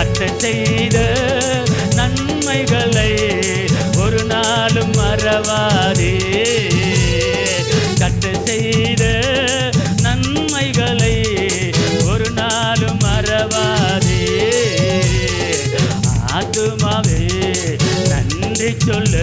கத்த செய்த நன்மைகளை ஒரு நாளும் மறவாதே. கத்த செய்த நன்மைகளை ஒரு நாளும் மறவாதே. ஆத்துமாவே நன்றி சொல்லு.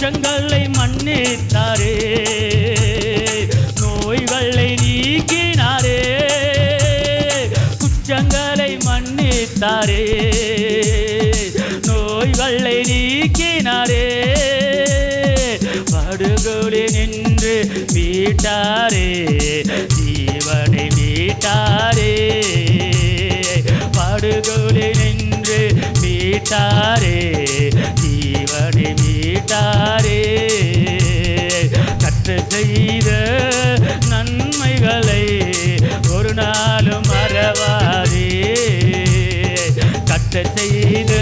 குற்றங்களை மன்னித்தாரே நோய்களை நீக்கினாரே. குற்றங்களை மன்னித்தாரே நோய்களை நீக்கினாரே. படுகொலி நின்று மீட்டாரே. ஜீவனை மீட்டாரே. படுகொலி நின்று மீட்டாரே. மீட்டாரே கற்று செய்த நன்மைகளை ஒரு நாளும் மறவாரே கற்று செய்த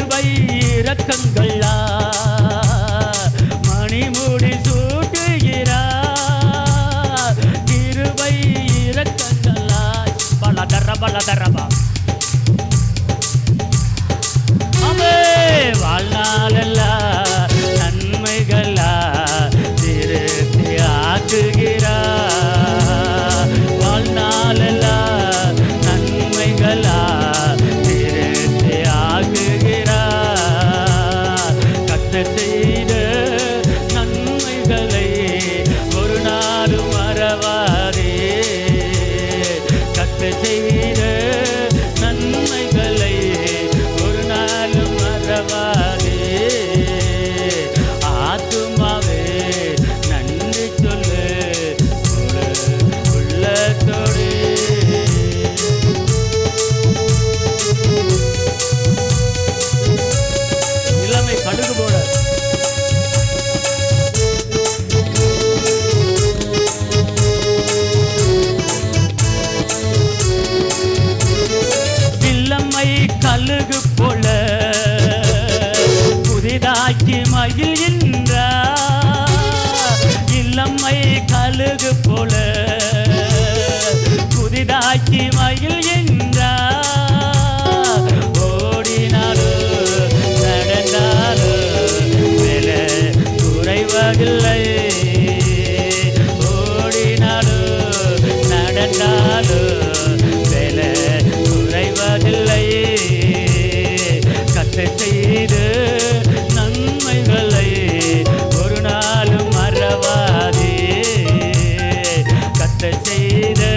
திருவை இரக்கங்களா மணிமுடி சூட்டுகிறார் திருவை இரக்கங்களா பலதர. கத்த செய்த நன்மைகளை ஒரு நாளும் மறவாதே. கத்த செய்த உண்மை கழுகு போல புதிதாக்கி மகிழ்கின்ற இல்லம்மை கழுகு போல तेरा